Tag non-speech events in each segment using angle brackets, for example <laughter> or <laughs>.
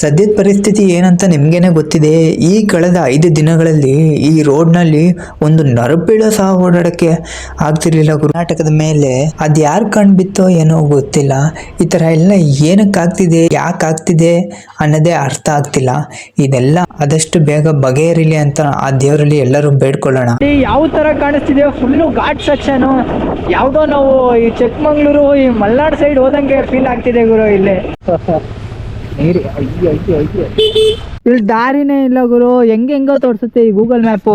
ಸದ್ಯದ ಪರಿಸ್ಥಿತಿ ಏನಂತ ನಿಮ್ಗೇನೆ ಗೊತ್ತಿದೆ ಈ ಕಳೆದ ಐದು ದಿನಗಳಲ್ಲಿ ಈ ರೋಡ್ನಲ್ಲಿ ಒಂದು ನರಪಿಳ ಸಹ ಓಡಾಡಕ್ಕೆ ಆಗ್ತಿರ್ಲಿಲ್ಲ. ಕರ್ನಾಟಕದ ಮೇಲೆ ಅದ್ ಯಾರು ಕಣ್ ಬಿತ್ತೋ ಏನೋ ಗೊತ್ತಿಲ್ಲ. ಈ ತರ ಎಲ್ಲ ಏನಕ್ಕೆ ಆಗ್ತಿದೆ ಯಾಕೆ ಆಗ್ತಿದೆ ಅನ್ನೋದೇ ಅರ್ಥ ಆಗ್ತಿಲ್ಲ. ಇದೆಲ್ಲ ಆದಷ್ಟು ಬೇಗ ಬಗೆಹರಿಲಿ ಅಂತ ಆ ದೇವರಲ್ಲಿ ಎಲ್ಲರೂ ಬೇಡ್ಕೊಳ್ಳೋಣ. ಯಾವ ತರ ಕಾಣಿಸ್ತಿದೆ? ಫುಲ್ಲು ಘಾಟ್ ಸೆಕ್ಷನ್ ಯಾವುದೋ ನಾವು ಈ ಚಿಕ್ಕಮಂಗ್ಳೂರು ಈ ಮಲ್ನಾಡ್ ಸೈಡ್ ಹೋದಂಗೆ ಫೀಲ್ ಆಗ್ತಿದೆ ಗುರು ಇಲ್ಲಿ. <laughs> ಇಲ್ಲಿ ದಾರಿನೇ ಇಲ್ಲ ಗುರು. ಹೆಂಗ್ ಹೆಂಗೋ ತೋರಿಸುತ್ತೆ ಈ ಗೂಗಲ್ ಮ್ಯಾಪು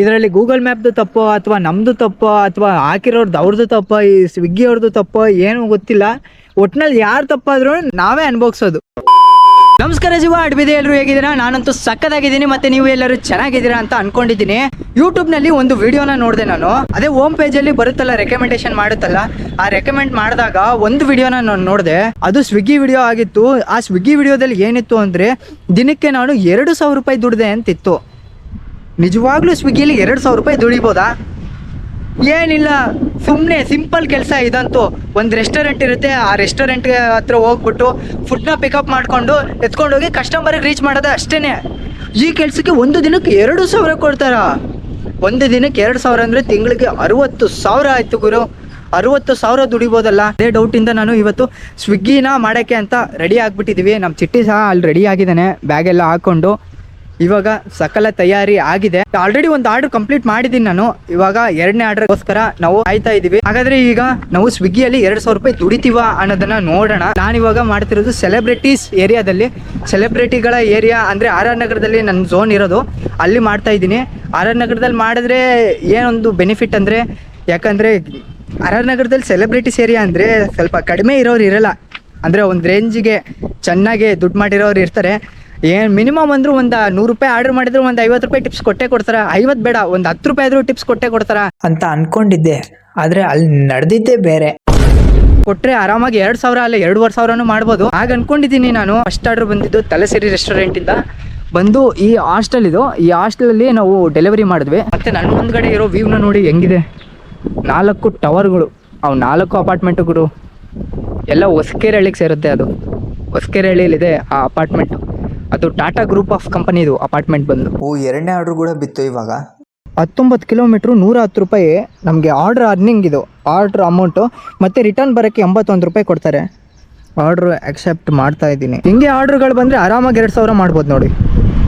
ಇದರಲ್ಲಿ ಗೂಗಲ್ ಮ್ಯಾಪ್ದು ತಪ್ಪೋ ಅಥವಾ ನಮ್ದು ತಪ್ಪೋ ಅಥವಾ ಹಾಕಿರೋರ್ದು ಅವ್ರದ್ದು ತಪ್ಪೋ, ಈ ಸ್ವಿಗ್ಗಿ ಅವ್ರದ್ದು ತಪ್ಪೋ ಏನು ಗೊತ್ತಿಲ್ಲ. ಒಟ್ನಲ್ಲಿ ಯಾರು ತಪ್ಪಾದ್ರೂ ನಾವೇ ಅನ್ಭವಿಸೋದು. ನಮಸ್ಕಾರ ಜೀವ ಅಡ್ಬಿದೆ ಎಲ್ಲರೂ ಹೇಗಿದ್ದೀರಾ? ನಾನಂತೂ ಸಕ್ಕದಾಗಿದ್ದೀನಿ ಮತ್ತೆ ನೀವು ಎಲ್ಲರೂ ಚೆನ್ನಾಗಿದ್ದೀರಾ ಅಂತ ಅನ್ಕೊಂಡಿದ್ದೀನಿ. ಯೂಟ್ಯೂಬ್ನಲ್ಲಿ ಒಂದು ವಿಡಿಯೋನ ನೋಡಿದೆ ನಾನು. ಅದೇ ಹೋಮ್ ಪೇಜ್ ಅಲ್ಲಿ ಬರುತ್ತಲ್ಲ ರೆಕಮೆಂಡೇಶನ್ ಮಾಡುತ್ತಲ್ಲ, ಆ ರೆಕಮೆಂಡ್ ಮಾಡಿದಾಗ ಒಂದು ವಿಡಿಯೋನ ನಾನು ನೋಡಿದೆ. ಅದು ಸ್ವಿಗ್ಗಿ ವಿಡಿಯೋ ಆಗಿತ್ತು. ಆ ಸ್ವಿಗ್ಗಿ ವಿಡಿಯೋದಲ್ಲಿ ಏನಿತ್ತು ಅಂದ್ರೆ, ದಿನಕ್ಕೆ ನಾನು ಎರಡು ಸಾವಿರ ರೂಪಾಯಿ ದುಡ್ದೆ ಅಂತಿತ್ತು. ನಿಜವಾಗ್ಲೂ ಸ್ವಿಗ್ಗಿಯಲ್ಲಿ ಎರಡು ಸಾವಿರ ರೂಪಾಯಿ ದುಡಿಬೋದಾ? ಏನಿಲ್ಲ ಸುಮ್ಮನೆ ಸಿಂಪಲ್ ಕೆಲಸ ಇದಂತೂ. ಒಂದು ರೆಸ್ಟೋರೆಂಟ್ ಇರುತ್ತೆ, ಆ ರೆಸ್ಟೋರೆಂಟ್ ಹತ್ರ ಹೋಗ್ಬಿಟ್ಟು ಫುಡ್ನ ಪಿಕಪ್ ಮಾಡ್ಕೊಂಡು ಎತ್ಕೊಂಡೋಗಿ ಕಸ್ಟಮರಿಗೆ ರೀಚ್ ಮಾಡೋದು ಅಷ್ಟೇ ಈ ಕೆಲಸಕ್ಕೆ ಒಂದು ದಿನಕ್ಕೆ ಎರಡು ಸಾವಿರ ಕೊಡ್ತಾರ. ಒಂದು ದಿನಕ್ಕೆ ಎರಡು ಸಾವಿರ ಅಂದರೆ ತಿಂಗಳಿಗೆ ಅರವತ್ತು ಸಾವಿರ ಆಯ್ತು ಗುರು. ಅರುವತ್ತು ಸಾವಿರ ದುಡಿಬೋದಲ್ಲ. ಅದೇ ಡೌಟಿಂದ ನಾನು ಇವತ್ತು ಸ್ವಿಗ್ಗಿನ ಮಾಡೋಕ್ಕೆ ಅಂತ ರೆಡಿ ಆಗಿಬಿಟ್ಟಿದ್ದೀವಿ ನಮ್ಮ ಚಿಟ್ಟಿ ಸಹ ಅಲ್ಲಿ ರೆಡಿ ಆಗಿದ್ದಾನೆ. ಬ್ಯಾಗೆಲ್ಲ ಹಾಕ್ಕೊಂಡು ಇವಾಗ ಸಕಲ ತಯಾರಿ ಆಗಿದೆ. ಆಲ್ರೆಡಿ ಒಂದು ಆರ್ಡರ್ ಕಂಪ್ಲೀಟ್ ಮಾಡಿದ್ದೀನಿ ನಾನು. ಇವಾಗ ಎರಡನೇ ಆರ್ಡರ್ಗೋಸ್ಕರ ನಾವು ಕಾಯ್ತಾ ಇದೀವಿ. ಹಾಗಾದ್ರೆ ಈಗ ನಾವು ಸ್ವಿಗ್ಗಿಯಲ್ಲಿ ಎರಡು ಸಾವಿರ ರೂಪಾಯಿ ದುಡಿತೀವ ಅನ್ನೋದನ್ನ ನೋಡೋಣ. ನಾನು ಇವಾಗ ಮಾಡ್ತಿರೋದು ಸೆಲೆಬ್ರಿಟೀಸ್ ಏರಿಯಾದಲ್ಲಿ. ಸೆಲೆಬ್ರಿಟಿಗಳ ಏರಿಯಾ ಅಂದ್ರೆ ಆರ್ ಆರ್ ನಗರದಲ್ಲಿ ನನ್ನ ಝೋನ್ ಇರೋದು. ಅಲ್ಲಿ ಮಾಡ್ತಾ ಇದ್ದೀನಿ ಆರ್ ಆರ್ ನಗರದಲ್ಲಿ ಮಾಡಿದ್ರೆ ಏನೊಂದು ಬೆನಿಫಿಟ್ ಅಂದ್ರೆ, ಯಾಕಂದ್ರೆ ಆರ್ ಆರ್ ನಗರದಲ್ಲಿ ಸೆಲೆಬ್ರಿಟೀಸ್ ಏರಿಯಾ ಅಂದ್ರೆ ಸ್ವಲ್ಪ ಕಡಿಮೆ ಇರೋರು ಇರಲ್ಲ. ಅಂದರೆ ಒಂದು ರೇಂಜಿಗೆ ಚೆನ್ನಾಗಿ ದುಡ್ಡು ಮಾಡಿರೋರು ಇರ್ತಾರೆ. ಏನು ಮಿನಿಮಮ್ ಅಂದರೂ ಒಂದು ನೂರು ರೂಪಾಯಿ ಆರ್ಡರ್ ಮಾಡಿದ್ರು ಒಂದು ಐವತ್ತು ರೂಪಾಯಿ ಟಿಪ್ಸ್ ಕೊಟ್ಟೆ ಕೊಡ್ತಾರೆ. ಐವತ್ತು ಬೇಡ ಒಂದು ಹತ್ತು ರೂಪಾಯಿ ಆದರೂ ಟಿಪ್ಸ್ ಕೊಟ್ಟೆ ಕೊಡ್ತಾರ. ಅಂತ ಅನ್ಕೊಂಡಿದ್ದೆ. ಆದರೆ ಅಲ್ಲಿ ನಡೆದಿದ್ದೇ ಬೇರೆ. ಕೊಟ್ಟರೆ ಆರಾಮಾಗಿ ಎರಡು ಸಾವಿರ ಅಲ್ಲ ಎರಡೂವರೆ ಸಾವಿರನೂ ಮಾಡ್ಬೋದು. ಹಾಗೆ ಅನ್ಕೊಂಡಿದ್ದೀನಿ ನಾನು. ಫಸ್ಟ್ ಆರ್ಡರ್ ಬಂದಿದ್ದು ತಲೆಸಿರಿ ರೆಸ್ಟೋರೆಂಟಿಂದ ಬಂದು ಈ ಹಾಸ್ಟೆಲ್ ಇದು. ಈ ಹಾಸ್ಟೆಲಲ್ಲಿ ನಾವು ಡೆಲಿವರಿ ಮಾಡಿದ್ವಿ. ಮತ್ತೆ ನನ್ನ ಮುಂದ್ಗಡೆ ಇರೋ ವ್ಯೂವ್ನ ನೋಡಿ ಹೆಂಗಿದೆ. ನಾಲ್ಕು ಟವರ್ಗಳು ಅವು ನಾಲ್ಕು ಅಪಾರ್ಟ್ಮೆಂಟ್ಗಳು ಎಲ್ಲ ಹೊಸಕೆರೆಹಳ್ಳಿಗೆ ಸೇರುತ್ತೆ ಅದು. ಹೊಸಕೆರೆಹಳ್ಳಿಯಲ್ಲಿದೆ ಆ ಅಪಾರ್ಟ್ಮೆಂಟ್ ಅದು ಟಾಟಾ ಗ್ರೂಪ್ ಆಫ್ ಕಂಪನಿ ಇದು ಅಪಾರ್ಟ್ಮೆಂಟ್ ಬಂದು. ಓ ಎರಡನೇ ಆರ್ಡರ್ ಕೂಡ ಬಿತ್ತು ಇವಾಗ. ಹತ್ತೊಂಬತ್ತು ಕಿಲೋಮೀಟ್ರ್ ನೂರ ಹತ್ತು ರೂಪಾಯಿ ನಮಗೆ ಆರ್ಡ್ರ್ ಅರ್ನಿಂಗ್ ಇದು. ಆರ್ಡ್ರ್ ಅಮೌಂಟು ಮತ್ತು ರಿಟರ್ನ್ ಬರೋಕ್ಕೆ ಎಂಬತ್ತೊಂದು ರೂಪಾಯಿ ಕೊಡ್ತಾರೆ. ಆರ್ಡ್ರ್ ಅಕ್ಸೆಪ್ಟ್ ಮಾಡ್ತಾ ಇದ್ದೀನಿ. ಹಿಂಗೆ ಆರ್ಡ್ರ್ಗಳು ಬಂದರೆ ಆರಾಮಾಗಿ ಎರಡು ಸಾವಿರ ಮಾಡ್ಬೋದು ನೋಡಿ.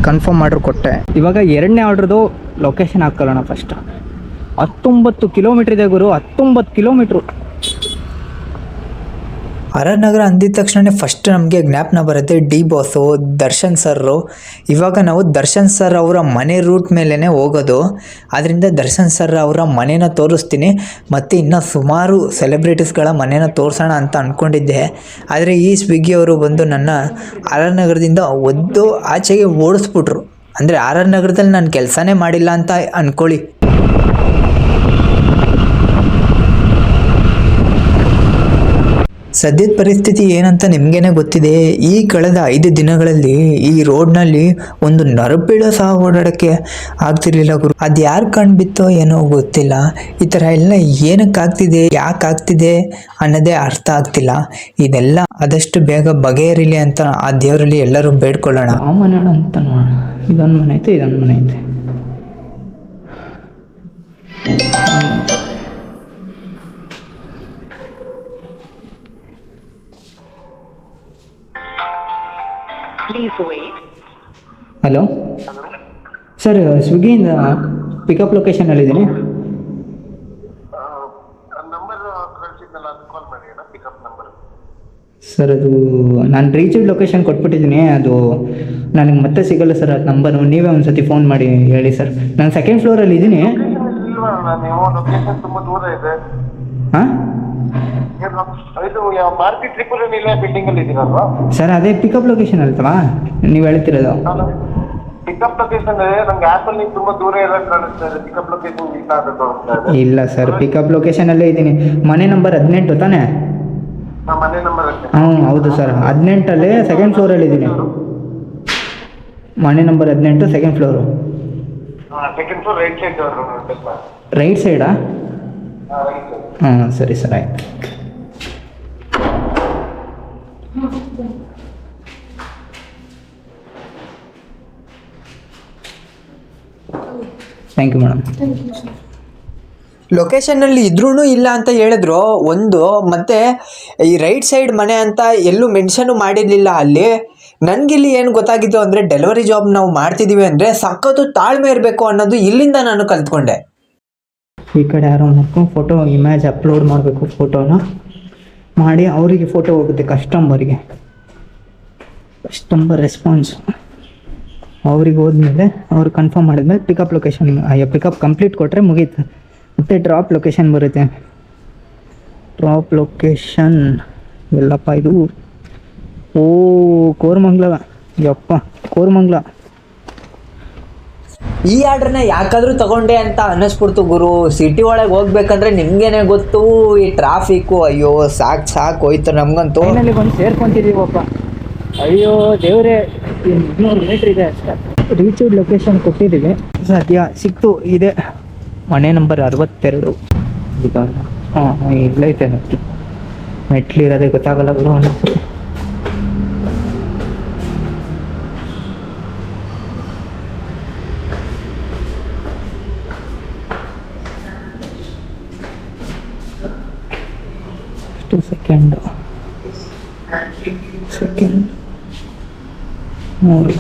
ಕನ್ಫರ್ಮ್ ಆರ್ಡ್ರ್ ಕೊಟ್ಟೆ. ಇವಾಗ ಎರಡನೇ ಆರ್ಡ್ರದು ಲೊಕೇಶನ್ ಹಾಕ್ಕೊಳ್ಳೋಣ ಫಸ್ಟ್ ಹತ್ತೊಂಬತ್ತು ಕಿಲೋಮೀಟ್ರ್ ಇದೆ ಗುರು. ಹತ್ತೊಂಬತ್ತು ಕಿಲೋಮೀಟ್ರು ಆರ್ ಆರ್ ನಗರ ಅಂದಿದ ತಕ್ಷಣ ಫಸ್ಟ್ ನಮಗೆ ಜ್ಞಾಪನ ಬರುತ್ತೆ ಡಿ ಬಾಸು ದರ್ಶನ್ ಸರ್ರು ಇವಾಗ ನಾವು ದರ್ಶನ್ ಸರ್ ಅವರ ಮನೆ ರೂಟ್ ಮೇಲೇ ಹೋಗೋದು. ಆದ್ದರಿಂದ ದರ್ಶನ್ ಸರ್ ಅವರ ಮನೇನ ತೋರಿಸ್ತೀನಿ. ಮತ್ತು ಇನ್ನು ಸುಮಾರು ಸೆಲೆಬ್ರಿಟೀಸ್ಗಳ ಮನೇನ ತೋರಿಸೋಣ ಅಂತ ಅಂದ್ಕೊಂಡಿದ್ದೆ ಆದರೆ ಈ ಸ್ವಿಗ್ಗಿ ಅವರು ಬಂದು ನನ್ನ ಆರ್ ಆರ್ ನಗರದಿಂದ ಒದ್ದು ಆಚೆಗೆ ಓಡಿಸ್ಬಿಟ್ರು. ಅಂದರೆ ಆರ್ ಆರ್ ನಗರದಲ್ಲಿ ನಾನು ಕೆಲಸನೇ ಮಾಡಿಲ್ಲ ಅಂತ ಅಂದ್ಕೊಳ್ಳಿ ಸದ್ಯದ ಪರಿಸ್ಥಿತಿ ಏನಂತ ನಿಮಗೇನೆ ಗೊತ್ತಿದೆ, ಈ ಕಳೆದ ಐದು ದಿನಗಳಲ್ಲಿ ಈ ರೋಡ್ನಲ್ಲಿ ಒಂದು ನರಪಿಳ ಸಹ ಓಡಾಡೋಕ್ಕೆ ಆಗ್ತಿರ್ಲಿಲ್ಲ ಗುರು. ಅದು ಯಾರು ಕಣ್ಬಿತ್ತೋ ಏನೋ ಗೊತ್ತಿಲ್ಲ. ಈ ಥರ ಎಲ್ಲ ಏನಕ್ಕೆ ಆಗ್ತಿದೆ, ಯಾಕೆ ಆಗ್ತಿದೆ ಅನ್ನೋದೇ ಅರ್ಥ ಆಗ್ತಿಲ್ಲ. ಇದೆಲ್ಲ ಆದಷ್ಟು ಬೇಗ ಬಗೆಹರಿಲಿ ಅಂತ ಆ ದೇವರಲ್ಲಿ ಎಲ್ಲರೂ ಬೇಡ್ಕೊಳ್ಳೋಣ. ಆ ಮನೆ ಅಂತ ನೋಡೋಣ. ಇದೊಂದು ಮನೆ ಐತೆ, ಇದೊಂದು ಮನೆ ಐತೆ. ಹಲೋ ಸರ್ ಸ್ವಿಗ್ಗಿಯಿಂದ ಪಿಕಪ್ ಲೊಕೇಶನಲ್ಲಿದ್ದೀನಿ ನಂಬರ್ ಕಳಿಸಿದ್ನಲ್ಲ ಅದು ಕಾಲ್ ಮಾಡಿ ಪಿಕಪ್ ನಂಬರ್ ಸರ್ ಅದು ನಾನು ರೀಚಡ್ ಲೊಕೇಶನ್ ಕೊಟ್ಬಿಟ್ಟಿದ್ದೀನಿ ಅದು ನನಗೆ ಮತ್ತೆ ಸಿಗಲ್ಲ ಸರ್ ಅದು ನಂಬರು ನೀವೇ ಒಂದು ಸತಿ ಫೋನ್ ಮಾಡಿ ಹೇಳಿ ಸರ್ ನಾನು ಸೆಕೆಂಡ್ ಫ್ಲೋರಲ್ಲಿ ಇದ್ದೀನಿ. ಇಲ್ವಾ ನೀವು? ಲೊಕೇಶನ್ ತುಂಬಾ ದೂರ ಇದೆ. ಹಾಂ? ಇದು ಮಾರುತಿ ತ್ರಿಪುರ ನಿಲಯ ಬಿಲ್ಡಿಂಗ್ ಅಲ್ಲಿ ಇದ್ದೀರಲ್ವಾ ಸರ್ ಅದೇ ಪಿಕಪ್ ಲೊಕೇಶನ್ ಅಲ್ವಾ? ನೀವು ಹೇಳ್ತಿರೋದು. ಪಿಕಪ್ ಲೊಕೇಶನ್ ನಂಗೆ ಆ್ಯಪ್ ಅಲ್ಲಿ ತುಂಬಾ ದೂರ ಕಾಣಿಸ್ತಾ ಇದೆ ಪಿಕಪ್ ಲೊಕೇಶನ್ ಇಲ್ಲ ಅಂತ ತೋರಿಸ್ತಾ ಇದೆ. ಇಲ್ಲ ಸರ್ ಪಿಕಪ್ ಲೊಕೇಶನಲ್ಲೇ ಇದ್ದೀನಿ. ಮನೆ ನಂಬರ್ ಹದಿನೆಂಟು ತಾನೇ? ನಮ್ಮ ಮನೆ ನಂಬರ್ ಹ್ಞೂ ಹೌದು ಸರ್ ಹದಿನೆಂಟಲ್ಲಿ ಸೆಕೆಂಡ್ ಫ್ಲೋರಲ್ಲಿ ಇದ್ದೀನಿ. ಮನೆ ನಂಬರ್ ಹದಿನೆಂಟು second floor second floor right side right ಸೈಡಾ right side ಹಾಂ ಸರಿ ಸರ್ ಆಯ್ತು. ಥ್ಯಾಂಕ್ ಯು ಮೇಡಮ್ ಲೊಕೇಶನ್ನಲ್ಲಿ ಇದ್ರೂ ಇಲ್ಲ ಅಂತ ಹೇಳಿದ್ರು. ಒಂದು ಮತ್ತೆ ಈ ರೈಟ್ ಸೈಡ್ ಮನೆ ಅಂತ ಎಲ್ಲೂ ಮೆನ್ಷನ್ ಮಾಡಿರಲಿಲ್ಲ ಅಲ್ಲಿ. ನನಗಿಲ್ಲಿ ಏನು ಗೊತ್ತಾಗಿದ್ದು ಅಂದರೆ ಡೆಲಿವರಿ ಜಾಬ್ ನಾವು ಮಾಡ್ತಿದ್ದೀವಿ ಅಂದರೆ ಸಖತ್ತು ತಾಳ್ಮೆ ಇರಬೇಕು ಅನ್ನೋದು ಇಲ್ಲಿಂದ ನಾನು ಕಲ್ತ್ಕೊಂಡೆ. ಈ ಕಡೆ ಯಾರೋ ಮಾಡ್ಕೊಂಡು ಫೋಟೋ ಇಮೇಜ್ ಅಪ್ಲೋಡ್ ಮಾಡಬೇಕು ಫೋಟೋನ ಮಾಡಿ ಅವರಿಗೆ ಫೋಟೋ ಹೋಗುತ್ತೆ ಕಸ್ಟಮರ್ಗೆ ಕಸ್ಟಮರ್ ರೆಸ್ಪಾನ್ಸ್ ಅವ್ರಿಗೆ ಹೋದ್ಮೇಲೆ ಅವ್ರು ಕನ್ಫರ್ಮ್ ಮಾಡಿದ್ಮೇಲೆ ಪಿಕಪ್ ಲೊಕೇಶನ್ ಪಿಕಪ್ ಕಂಪ್ಲೀಟ್ ಕೊಟ್ಟರೆ ಮುಗೀತು. ಮತ್ತೆ ಡ್ರಾಪ್ ಲೊಕೇಶನ್ ಬರುತ್ತೆ. ಡ್ರಾಪ್ ಲೊಕೇಶನ್ ಎಲ್ಲಪ್ಪ ಇದು? ಓ ಕೋರ್ಮಂಗ್ಲ. ಯಪ್ಪ ಕೋರ್ಮಂಗ್ಲ. ಈ ಆರ್ಡ್ರನ್ನ ಯಾಕಾದರೂ ತಗೊಂಡೆ ಅಂತ ಅನ್ನಿಸ್ಬಿಡ್ತು ಗುರು. ಸಿಟಿ ಒಳಗೆ ಹೋಗ್ಬೇಕಂದ್ರೆ ನಿಮ್ಗೇನೆ ಗೊತ್ತು ಈ ಟ್ರಾಫಿಕ್ಕು ಅಯ್ಯೋ ಸಾಕು ಸಾಕು ಹೋಯ್ತು ನಮಗಂತೂ. ಫೈನಲಿ ಬಂದು ಸೇರ್ಕೊಂತಿದ್ದೀವಪ್ಪ. ಅಯ್ಯೋ ದೇವ್ರೆ. ಇನ್ನೂರು ಮೀಟ್ರ್ ಇದೆ ಅಷ್ಟೇ. ಲೊಕೇಶನ್ ಕೊಟ್ಟಿದ್ದೀವಿ. ಸದ್ಯ ಸಿಕ್ತು ಇದೆ. ಮನೆ ನಂಬರ್ ಅರವತ್ತೆರಡು. ಈಗ ಹಾಂ ಇಲ್ಲೈತೆ ಮೆಟ್ಲು ಮೆಟ್ಲು ಇರೋದೇ ಗೊತ್ತಾಗಲ್ಲ ಅನ್ನಿಸ್ತು ಸೆಕೆಂಡ್ ಸೆಕೆಂಡು ಸೆಕೆಂಡ್ ಮೂರು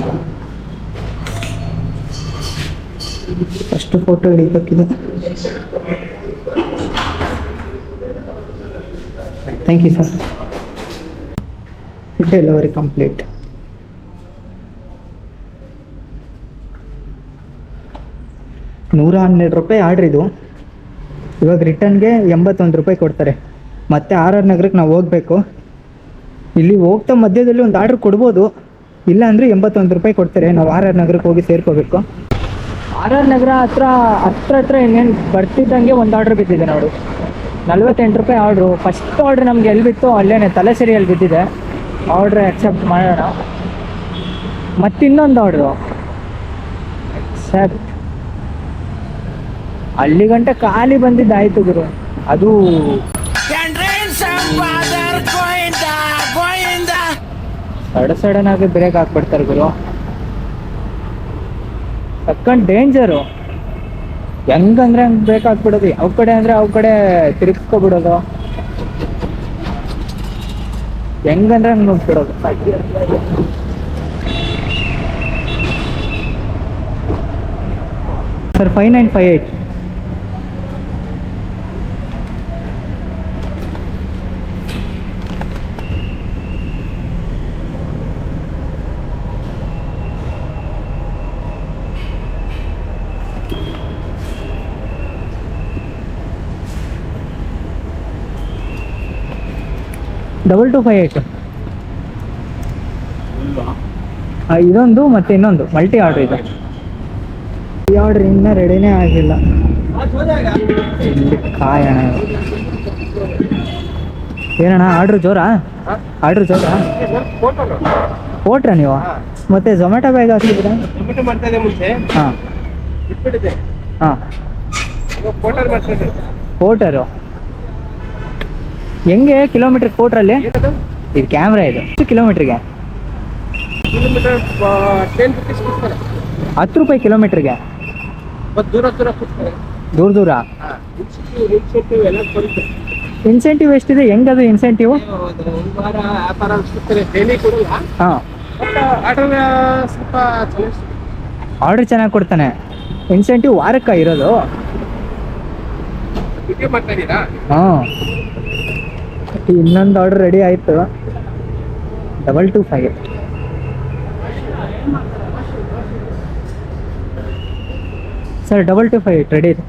first photo ಹಿಡಿಬೇಕಿದೆ. Thank you sir delivery complete ನೂರ ಹನ್ನೆರಡು ರೂಪಾಯಿ ಆರ್ಡ್ರ್ ಇದು. ಇವಾಗ ರಿಟರ್ನ್ಗೆ ಎಂಬತ್ತೊಂದು ರೂಪಾಯಿ ಕೊಡ್ತಾರೆ. ಮತ್ತೆ ಆರ್ ಆರ್ ನಗರಕ್ಕೆ ನಾವು ಹೋಗ್ಬೇಕು. ಇಲ್ಲಿ ಹೋಗ್ತಾ ಮಧ್ಯದಲ್ಲಿ ಒಂದು ಆರ್ಡ್ರ್ ಕೊಡ್ಬೋದು. ಇಲ್ಲ ಅಂದರೆ ಎಂಬತ್ತೊಂದು ರೂಪಾಯಿ ಕೊಡ್ತಾರೆ. ನಾವು ಆರ್ ಆರ್ ನಗರಕ್ಕೆ ಹೋಗಿ ಸೇರ್ಕೋಬೇಕು. ಆರ್ ಆರ್ ನಗರ ಹತ್ರ ಹತ್ರ ಹತ್ರ ಇನ್ನೇನು ಬರ್ತಿದ್ದಂಗೆ ಒಂದು ಆರ್ಡ್ರ್ ಬಿದ್ದಿದೆ ನೋಡು. ನಲ್ವತ್ತೆಂಟು ರೂಪಾಯಿ ಆರ್ಡ್ರು ಫಸ್ಟ್ ಆರ್ಡ್ರ್ ನಮ್ಗೆ ಎಲ್ಲಿ ಬಿತ್ತು ಅಲ್ಲೇನೆ ತಲೆ ಸರಿಯಲ್ಲಿ ಬಿದ್ದಿದೆ. ಆರ್ಡ್ರ್ ಅಕ್ಸೆಪ್ಟ್ ಮಾಡೋಣ. ಮತ್ತಿನ್ನೊಂದು ಆರ್ಡ್ರು ಅಕ್ಸೆಪ್ಟ್ ಅಲ್ಲಿ ಗಂಟೆ ಖಾಲಿ ಬಂದಿದ್ದಾಯ್ತು ಗುರು. ಅದು ಸಡ ಸಡನ್ ಆಗಿ ಬ್ರೇಕ್ ಹಾಕ್ಬಿಡ್ತಾರೆ ಗುರು. ಸಕ್ಕಂಡ್ ಡೇಂಜರು ಹೆಂಗಂದ್ರೆ ಹಂಗ್ ಬ್ರೇಕ್ ಹಾಕ್ಬಿಡೋದು? ಯಾವ ಕಡೆ ಅಂದ್ರೆ ಅವ್ ಕಡೆ ತಿರುಗಿಸ್ಕೊಬಿಡೋದು. ಹೆಂಗಂದ್ರೆ ಹಂಗ್ ನೋಡ್ಬಿಡೋದು sir five nine five eight double two five eight ಇದೊಂದು ಮತ್ತೆ ಇನ್ನೊಂದು. ಮಲ್ಟಿ ಆರ್ಡರ್ ಇದೆ. ಈ ಆರ್ಡರ್ ಇನ್ನೂ ರೆಡಿನೇ ಆಗಿಲ್ಲ. ಇಲ್ಲಿ ಕಾಯಣ ಏನಣ್ಣ ಆರ್ಡ್ರ್ ಜೋರಾ? ಆರ್ಡ್ರ್ ಜೋರಾ? ಕೊಟ್ರ ನೀವು? ಮತ್ತೆ ಝೊಮ್ಯಾಟೊ ಬ್ಯಾಗ್ ಹಾಕಿದ್ದೀರಾ? ಮುಂಚೆ. ಹಾಂ. ಹಾಂ. ಕೋಟರು ಹೆಂಗೆ? ಕಿಲೋಮೀಟರ್ ಕೋಟ್ರಲ್ಲಿ ಇದು ಕ್ಯಾಮ್ರಾ ಇದು. ಎಷ್ಟು ಕಿಲೋಮೀಟ್ರಿಗೆ ಕಿಲೋಮೀಟರ್ ಟೆನ್ ರುಪೀಸ್ ಕೊಡ್ತಾರೆ. ಹತ್ತು ರೂಪಾಯಿ ಕಿಲೋಮೀಟ್ರಿಗೆ ದೂರ ದೂರ ಕೊಡ್ತಾರೆ. ದೂರ ದೂರ? ಇನ್ಸೆಂಟಿವ್ ಎಷ್ಟಿದೆ? ಹೆಂಗದು ಇನ್ಸೆಂಟಿವ್ ಒಂದು ವಾರ ವ್ಯಾಪಾರ ಅನ್ಸುತ್ತೆ ಡೈಲಿ ಕೊಡಲ್ಲ. ಹಾಂ. ಆರ್ಡರ್ ಸ್ವಲ್ಪ ಚೆನ್ನಾಗಿ ಆರ್ಡರ್ ಚೆನ್ನಾಗಿ ಕೊಡ್ತಾನೆ. ಇನ್ಸೆಂಟಿವ್ ವಾರಕ್ಕ ಇರೋದು? ಹಾಂ. ಇನ್ನೊಂದು ಆರ್ಡರ್ ರೆಡಿ ಆಯಿತು. Double two five sir double two five ready ಇದೆ.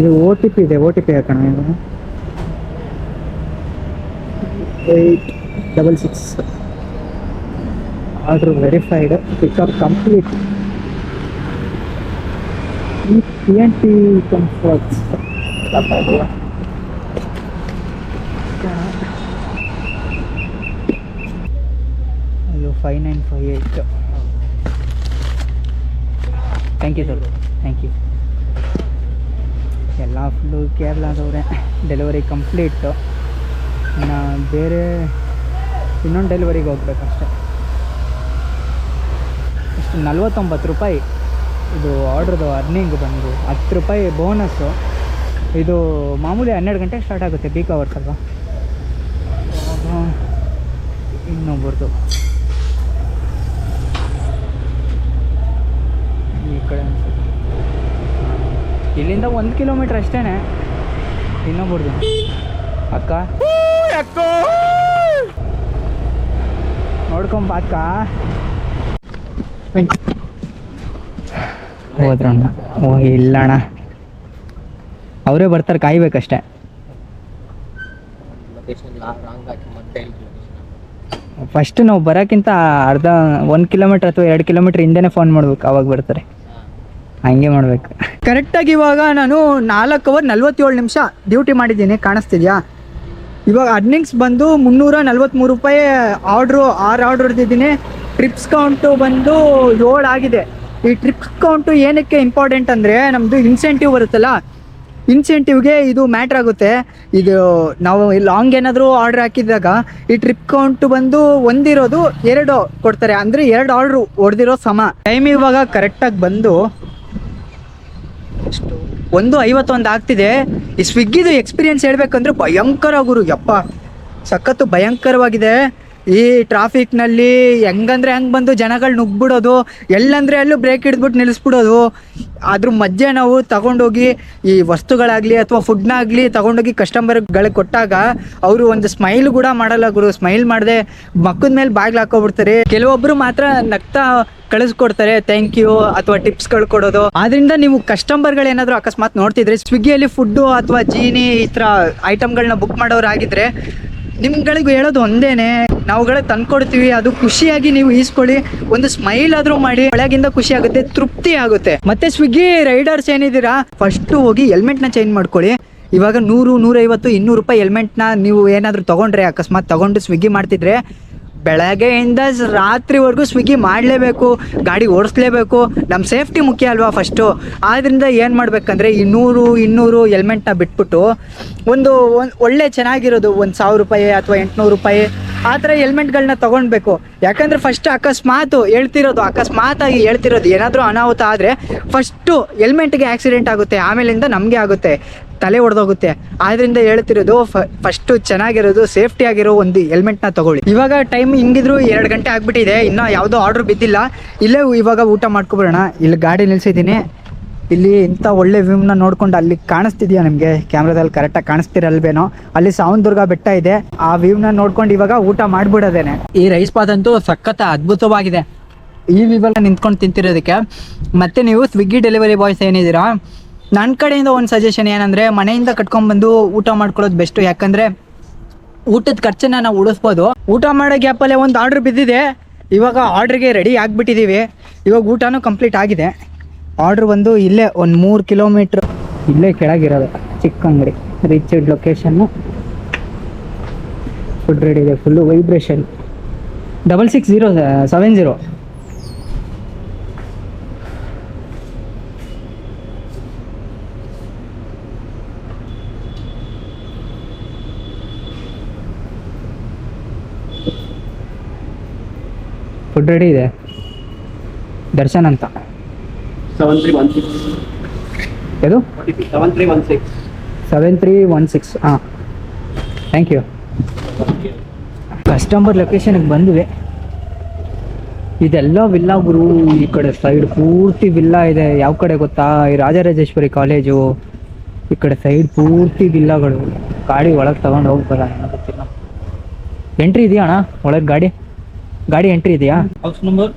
ಇದು ಓ ಟಿ ಪಿ ಇದೆ ಓ ಟಿ ಪಿ ಹಾಕೋಣ eight double six order verified pickup complete P N T comforts ಇದು five nine five eight thank you sir thank you ಎಲ್ಲ full ಕೇರಳದವ್ರೆ delivery complete ಇನ್ನು ಬೇರೆ ಇನ್ನೊಂದು ಡೆಲಿವರಿಗೆ ಹೋಗ್ಬೇಕಷ್ಟೆ ಇಷ್ಟು ನಲ್ವತ್ತೊಂಬತ್ತು ರೂಪಾಯಿ ಇದು ಆರ್ಡ್ರದು ಅರ್ನಿಂಗ್ ಬಂದು ಹತ್ತು ರೂಪಾಯಿ ಬೋನಸ್ಸು ಇದು ಮಾಮೂಲಿ ಹನ್ನೆರಡು ಗಂಟೆಗೆ ಸ್ಟಾರ್ಟ್ ಆಗುತ್ತೆ ಪೀಕ್ ಅವರ್ಸ್ ಅಲ್ವಾ? ಇನ್ನೊಬ್ಬರದು ಈ ಕಡೆ ಇಲ್ಲಿಂದ ಒಂದು ಕಿಲೋಮೀಟ್ರ್ ಅಷ್ಟೇ ಇನ್ನೊಬ್ಬರದು ಅಕ್ಕ? ನೋಡ್ಕೊಂಬ ಅಕ್ಕ. ಹೋದ್ರಣ್ಣ. ಓ ಇಲ್ಲ ಅಣ್ಣ ಅವರೇ ಬರ್ತಾರೆ, ಕಾಯ್ಬೇಕಷ್ಟೆ. ಫಸ್ಟ್ ನಾವು ಬರೋಕ್ಕಿಂತ ಅರ್ಧ, ಒಂದು ಕಿಲೋಮೀಟ್ರ್ ಅಥವಾ ಎರಡು ಕಿಲೋಮೀಟ್ರ್ ಹಿಂದೆನೇ ಫೋನ್ ಮಾಡ್ಬೇಕು, ಅವಾಗ ಬರ್ತಾರೆ. ಹಂಗೆ ಮಾಡ್ಬೇಕು. ಕರೆಕ್ಟಾಗಿ ಇವಾಗ ನಾನು ನಾಲ್ಕು ಅವರ್ ನಲ್ವತ್ತೇಳು ನಿಮಿಷ ಡ್ಯೂಟಿ ಮಾಡಿದ್ದೀನಿ, ಕಾಣಿಸ್ತಿದ್ಯಾ? ಇವಾಗ ಅರ್ನಿಂಗ್ಸ್ ಬಂದು ಮುನ್ನೂರ ನಲ್ವತ್ತ್ಮೂರು ರೂಪಾಯಿ ಆರ್ಡ್ರು ಆರು ಆರ್ಡ್ರ್ ಹೊಡೆದಿದ್ದೀನಿ ಟ್ರಿಪ್ಸ್ ಕೌಂಟು ಬಂದು ಏಳು ಆಗಿದೆ. ಈ ಟ್ರಿಪ್ ಕೌಂಟು ಏನಕ್ಕೆ ಇಂಪಾರ್ಟೆಂಟ್ ಅಂದರೆ ನಮ್ಮದು ಇನ್ಸೆಂಟಿವ್ ಬರುತ್ತಲ್ಲ? ಇನ್ಸೆಂಟಿವ್ಗೆ ಇದು ಮ್ಯಾಟ್ರ್ ಆಗುತ್ತೆ. ಇದು ನಾವು ಲಾಂಗ್ ಏನಾದರೂ ಆರ್ಡ್ರ್ ಹಾಕಿದಾಗ ಈ ಟ್ರಿಪ್ ಕೌಂಟ್ ಬಂದು ಒಂದಿರೋದು ಎರಡು ಕೊಡ್ತಾರೆ. ಅಂದರೆ ಎರಡು ಆರ್ಡ್ರು ಹೊಡೆದಿರೋ ಸಮ. ಟೈಮ್ ಇವಾಗ ಕರೆಕ್ಟಾಗಿ ಬಂದು ಒಂದು ಐವತ್ತೊಂದು ಆಗ್ತಿದೆ. ಈ ಸ್ವಿಗ್ಗಿದು ಎಕ್ಸ್ಪೀರಿಯನ್ಸ್ ಹೇಳ್ಬೇಕಂದ್ರೆ ಭಯಂಕರ ಗುರು. ಯಪ್ಪ, ಸಖತ್ತು ಭಯಂಕರವಾಗಿದೆ. ಈ ಟ್ರಾಫಿಕ್ನಲ್ಲಿ ಹೆಂಗಂದ್ರೆ ಹೆಂಗೆ ಬಂದು ಜನಗಳು ನುಗ್ಬಿಡೋದು, ಎಲ್ಲಂದ್ರೆ ಅಲ್ಲೂ ಬ್ರೇಕ್ ಹಿಡಿದ್ಬಿಟ್ಟು ನಿಲ್ಲಿಸ್ಬಿಡೋದು ಅದ್ರ ಮಧ್ಯೆ ನಾವು ತಗೊಂಡೋಗಿ ಈ ವಸ್ತುಗಳಾಗಲಿ ಅಥವಾ ಫುಡ್ನಾಗಲಿ ತಗೊಂಡೋಗಿ ಕಸ್ಟಮರ್ಗಳಿಗೆ ಕೊಟ್ಟಾಗ ಅವರು ಒಂದು ಸ್ಮೈಲ್ ಕೂಡ ಮಾಡಲ್ಲ ಗುರು. ಸ್ಮೈಲ್ ಮಾಡದೆ ಮಕ್ಕದ ಮೇಲೆ ಬಾಗ್ಲು ಹಾಕೋಬಿಡ್ತಾರೆ ಕೆಲವೊಬ್ಬರು ಮಾತ್ರ ನಗ್ತಾ ಕಳಿಸ್ಕೊಡ್ತಾರೆ ಥ್ಯಾಂಕ್ ಯು ಅಥವಾ ಟಿಪ್ಸ್ಗಳು ಕೊಡೋದು. ಆದ್ರಿಂದ ನೀವು ಕಸ್ಟಮರ್ಗಳು ಏನಾದರೂ ಅಕಸ್ಮಾತ್ ನೋಡ್ತಿದ್ರೆ ಸ್ವಿಗ್ಗಿಯಲ್ಲಿ ಫುಡ್ಡು ಅಥವಾ ಜೀನಿ ಈ ಥರ ಐಟಮ್ಗಳನ್ನ ಬುಕ್ ಮಾಡೋರು ಆಗಿದ್ರೆ ನಿಮ್ಗಳಿಗೆ ಹೇಳೋದು ಒಂದೇನೆ, ನಾವುಗಳೇ ತಂದ್ಕೊಡ್ತೀವಿ, ಅದು ಖುಷಿಯಾಗಿ ನೀವು ಈಸ್ಕೊಳ್ಳಿ, ಒಂದು ಸ್ಮೈಲ್ ಆದ್ರೂ ಮಾಡಿ, ಒಳಗಿಂದ ಖುಷಿ ಆಗುತ್ತೆ, ತೃಪ್ತಿ ಆಗುತ್ತೆ. ಮತ್ತೆ ಸ್ವಿಗ್ಗಿ ರೈಡರ್ಸ್ ಏನಿದ್ದೀರಾ ಫಸ್ಟ್ ಹೋಗಿ ಹೆಲ್ಮೆಟ್ನ ಚೇಂಜ್ ಮಾಡ್ಕೊಳ್ಳಿ. ಇವಾಗ ನೂರು, ನೂರೈವತ್ತು, ಇನ್ನೂರು ರೂಪಾಯಿ ಹೆಲ್ಮೆಟ್ನ ನೀವು ಏನಾದರೂ ತಗೊಂಡ್ರೆ, ಅಕಸ್ಮಾತ್ ತಗೊಂಡು ಸ್ವಿಗ್ಗಿ ಮಾಡ್ತಿದ್ರೆ ಬೆಳಗ್ಗೆಯಿಂದ ರಾತ್ರಿವರೆಗೂ ಸ್ವಿಗ್ಗಿ ಮಾಡಲೇಬೇಕು, ಗಾಡಿ ಓಡಿಸ್ಲೇಬೇಕು. ನಮ್ಮ ಸೇಫ್ಟಿ ಮುಖ್ಯ ಅಲ್ವಾ ಫಸ್ಟು. ಆದ್ದರಿಂದ ಏನು ಮಾಡಬೇಕಂದ್ರೆ ಈ ನೂರು, ಇನ್ನೂರು ಹೆಲ್ಮೆಟ್ನ ಬಿಟ್ಬಿಟ್ಟು ಒಂದು ಒಳ್ಳೆ ಚೆನ್ನಾಗಿರೋದು ಒಂದು ಸಾವಿರ ರೂಪಾಯಿ ಅಥವಾ ಎಂಟುನೂರು ರೂಪಾಯಿ ಆ ಥರ ಹೆಲ್ಮೆಟ್ಗಳನ್ನ ತೊಗೊಳ್ಬೇಕು ಯಾಕಂದರೆ ಫಸ್ಟ್ ಅಕಸ್ಮಾತು ಹೇಳ್ತಿರೋದು, ಅಕಸ್ಮಾತಾಗಿ ಹೇಳ್ತಿರೋದು ಏನಾದರೂ ಅನಾಹುತ ಆದರೆ ಫಸ್ಟು ಹೆಲ್ಮೆಟ್ಗೆ ಆಕ್ಸಿಡೆಂಟ್ ಆಗುತ್ತೆ, ಆಮೇಲಿಂದ ನಮಗೆ ಆಗುತ್ತೆ. ತಲೆ ಹೊಡೆದೋಗುತ್ತೆ ಆದ್ರಿಂದ ಹೇಳ್ತಿರೋದು ಫಸ್ಟ್ ಚೆನ್ನಾಗಿರೋದು ಸೇಫ್ಟಿ ಆಗಿರೋ ಒಂದು ಹೆಲ್ಮೆಟ್ನ ತಗೊಳ್ಳಿ. ಇವಾಗ ಟೈಮ್ ಹಿಂಗಿದ್ರು ಎರಡು ಗಂಟೆ ಆಗ್ಬಿಟ್ಟಿದೆ, ಇನ್ನೂ ಯಾವ್ದೋ ಆರ್ಡ್ರ್ ಬಿದ್ದಿಲ್ಲ. ಇಲ್ಲೇ ಇವಾಗ ಊಟ ಮಾಡ್ಕೊಬಿಡೋಣ. ಇಲ್ಲಿ ಗಾಡಿ ನಿಲ್ಸಿದ್ದೀನಿ. ಇಲ್ಲಿ ಇಂಥ ಒಳ್ಳೆ ವ್ಯೂಮ್ನ ನೋಡ್ಕೊಂಡು ಅಲ್ಲಿ ಕಾಣಿಸ್ತಿದ್ಯಾ ನಿಮಗೆ? ಕ್ಯಾಮ್ರಾದಲ್ಲಿ ಕರೆಕ್ಟಾಗಿ ಕಾಣಿಸ್ತಿರಲ್ವೇನೋ? ಅಲ್ಲಿ ಸಾವನದುರ್ಗ ಬೆಟ್ಟ ಇದೆ. ಆ ವ್ಯೂವ್ನ ನೋಡ್ಕೊಂಡು ಇವಾಗ ಊಟ ಮಾಡ್ಬಿಡೋದೇನೆ. ಈ ರೈಸ್ ಪಾತ್ ಅಂತೂ ಸಖತ್ ಅದ್ಭುತವಾಗಿದೆ. ಈ ವಿವಲ್ಲ ನಿಂತ್ಕೊಂಡು ತಿಂತಿರೋದಕ್ಕೆ. ಮತ್ತೆ ನೀವು ಸ್ವಿಗ್ಗಿ ಡೆಲಿವರಿ ಬಾಯ್ಸ್ ಏನಿದ್ದೀರಾ? ನನ್ನ ಕಡೆಯಿಂದ ಒಂದು ಸಜೆಷನ್ ಏನಂದರೆ, ಮನೆಯಿಂದ ಕಟ್ಕೊಂಡ್ಬಂದು ಊಟ ಮಾಡ್ಕೊಳ್ಳೋದು ಬೆಸ್ಟು ಯಾಕಂದರೆ, ಊಟದ ಖರ್ಚನ್ನ ನಾವು ಉಳಿಸ್ಬೋದು. ಊಟ ಮಾಡೋ ಗ್ಯಾಪಲ್ಲೇ ಒಂದು ಆರ್ಡ್ರ್ ಬಿದ್ದಿದೆ. ಇವಾಗ ಆರ್ಡ್ರಿಗೆ ರೆಡಿ ಆಗಿಬಿಟ್ಟಿದ್ದೀವಿ ಇವಾಗ ಊಟನೂ ಕಂಪ್ಲೀಟ್ ಆಗಿದೆ. ಆರ್ಡ್ರ್ ಬಂದು ಇಲ್ಲೇ ಒಂದು ಮೂರು ಕಿಲೋಮೀಟ್ರ್ ಇಲ್ಲೇ ಕೆಳಗಿರೋದು ಚಿಕ್ಕ ಅಂಗಡಿ. ರಿಚ್ ಲೊಕೇಶನ್ನು ಫುಡ್ ರೆಡಿ ಇದೆ full vibration double six zero seven zero food ready ಇದೆ. ದರ್ಶನ್ ಅಂತ. ಸೆವೆನ್ ತ್ರೀ ಒನ್ ಸಿಕ್ಸ್ ಯಾವುದು seven three one six seven three one six ಹಾಂ. ಥ್ಯಾಂಕ್ ಯು ಕಸ್ಟಮರ್ ಲೊಕೇಶನ್ಗೆ ಬಂದ್ವಿ. ಇದೆಲ್ಲ ವಿಲ್ಲಾ ಗುರು ಈ ಕಡೆ ಸೈಡ್ ಪೂರ್ತಿ ವಿಲ್ಲಾ ಇದೆ. ಯಾವ ಕಡೆ ಗೊತ್ತಾ? ಈ ರಾಜರಾಜೇಶ್ವರಿ ಕಾಲೇಜು ಈ ಕಡೆ ಸೈಡ್ ಪೂರ್ತಿ ವಿಲ್ಲಾಗಳು ಗಾಡಿ ಒಳಗೆ ತಗೊಂಡು ಹೋಗ್ಬಾರ ಗೊತ್ತಿಲ್ಲ. ಎಂಟ್ರಿ ಇದೆಯಾ ಅಣ್ಣ? ಒಳಗೆ ಗಾಡಿ? ಗಾಡಿ ಎಂಟ್ರಿ ಇದೆಯಾ? House number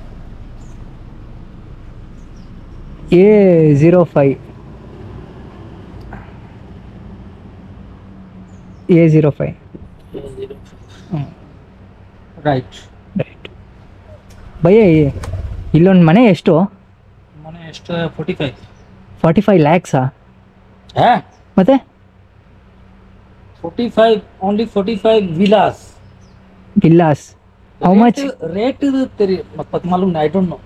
A zero five A zero five right right bhaiya ಈ- ಇಲ್ಲೊಂದು ಮನೆ ಎಷ್ಟು? ಮನೆ ಎಷ್ಟು? ಫೋರ್ಟಿ ಫೈವ್ ಫಾರ್ಟಿ ಫೈವ್ ಲ್ಯಾಕ್ಸಾ ಮತ್ತೆ? Forty five only forty five villas villas how much rate ಇದು ತೆರಿ ಮತ್ತೆ ಮಾಲೂಮ್ ಐ ಡೋಂಟ್ ನೋ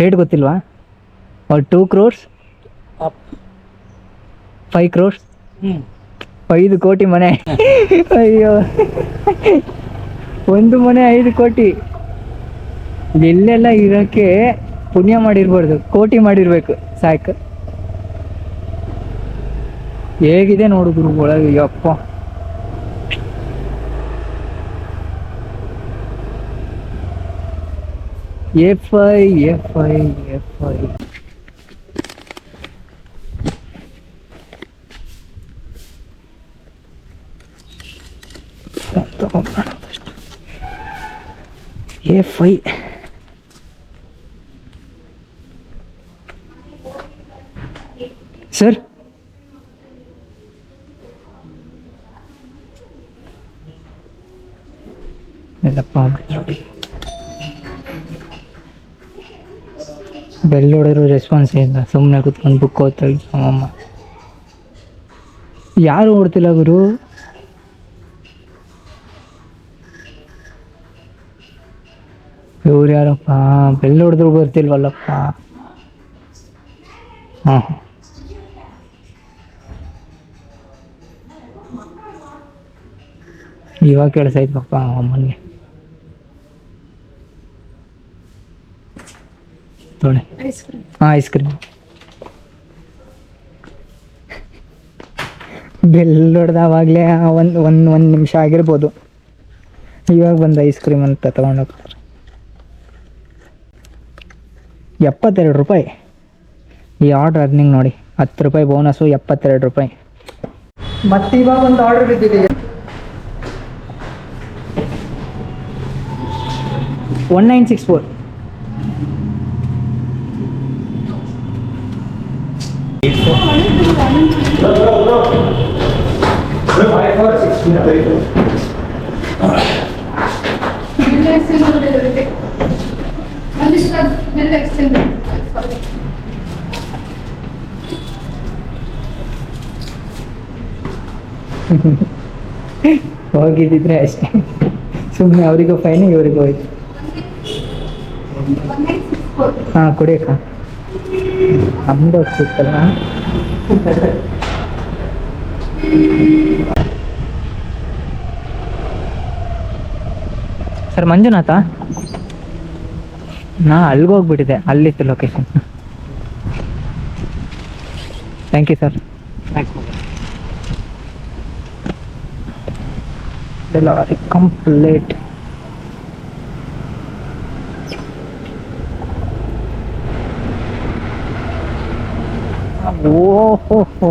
ರೇಟ್ ಗೊತ್ತಿಲ್ವಾ? ಅವ್ರು ಟೂ ಕ್ರೋರ್ಸ್ ಫೈವ್ ಕ್ರೋರ್ಸ್ ಹ್ಞೂ ಐದು ಕೋಟಿ ಮನೆ. ಅಯ್ಯೋ. ಒಂದು ಮನೆ ಐದು ಕೋಟಿ. ಇಲ್ಲೆಲ್ಲ ಇರೋಕ್ಕೆ ಪುಣ್ಯ ಮಾಡಿರ್ಬಾರ್ದು. ಕೋಟಿ ಮಾಡಿರ್ಬೇಕು. ಸಾಕು. ಹೇಗಿದೆ ನೋಡು ಗುರು ಒಳಗೆ ಯಪ್ಪ F I F I F I F I sir ಎಲ್ಲಪ್ಪ ನೋಡಿ ಬೆಲ್ ಹೊಡೆದ್ರು ರೆಸ್ಪಾನ್ಸ್ ಇಲ್ಲ ಸುಮ್ಮನೆ ಕುತ್ಕೊಂಡು ಬುಕ್ ಓದ್ತಾಳೆ ನಮ್ಮಮ್ಮ ಯಾರು ಓಡ್ತಿಲ್ಲ ಗುರು? ಇವ್ರು ಯಾರಪ್ಪ? ಬೆಲ್ ಹೊಡೆದ್ರು ಬರ್ತಿಲ್ವಲ್ಲಪ್ಪ ಹಾಂ ಇವಾಗ ಕೆಲಸ ಐತಪ್ಪ ಅಮ್ಮನಿಗೆ. ತೊಳೆ. ಹಾಂ ಐಸ್ ಕ್ರೀಮ್ ಬೆಲ್ಲ ಹೊಡೆದವಾಗಲೇ ಒಂದು ಒಂದು ಒಂದು ನಿಮಿಷ ಆಗಿರ್ಬೋದು. ಇವಾಗ ಬಂದು ಐಸ್ ಕ್ರೀಮ್ ಅಂತ ತಗೊಂಡೋಗ್ತಾರೆ ಎಪ್ಪತ್ತೆರಡು ರೂಪಾಯಿ. ಈ ಆರ್ಡ್ರ್ ಅರ್ನಿಂಗ್ ನೋಡಿ. ಹತ್ತು ರೂಪಾಯಿ ಬೋನಸ್ಸು ಎಪ್ಪತ್ತೆರಡು ರೂಪಾಯಿ. ಮತ್ತೆ ಇವಾಗ ಒಂದು ಆರ್ಡರ್ ಬಿದ್ದಿದೆ. ಒನ್ ನೈನ್ ಸಿಕ್ಸ್ ಫೋರ್ <laughs> ಹೋಗಿದ್ದಿದ್ರೆ ಅಷ್ಟೇ. ಸುಮ್ಮನೆ ಅವರಿಗೂ ಫೈನ್ ಇವರಿಗೂ ಹೋಯ್ತು. ಹಾಂ ಕುಡಿಯಕ್ಕ ನಮ್ದು ಸರ್ ಮಂಜುನಾಥ? ನಾ ಅಲ್ಲಿಗೆ ಹೋಗ್ಬಿಟ್ಟಿದೆ ಅಲ್ಲಿತ್ತು location thank you sir delivery complete ಓಹೋ.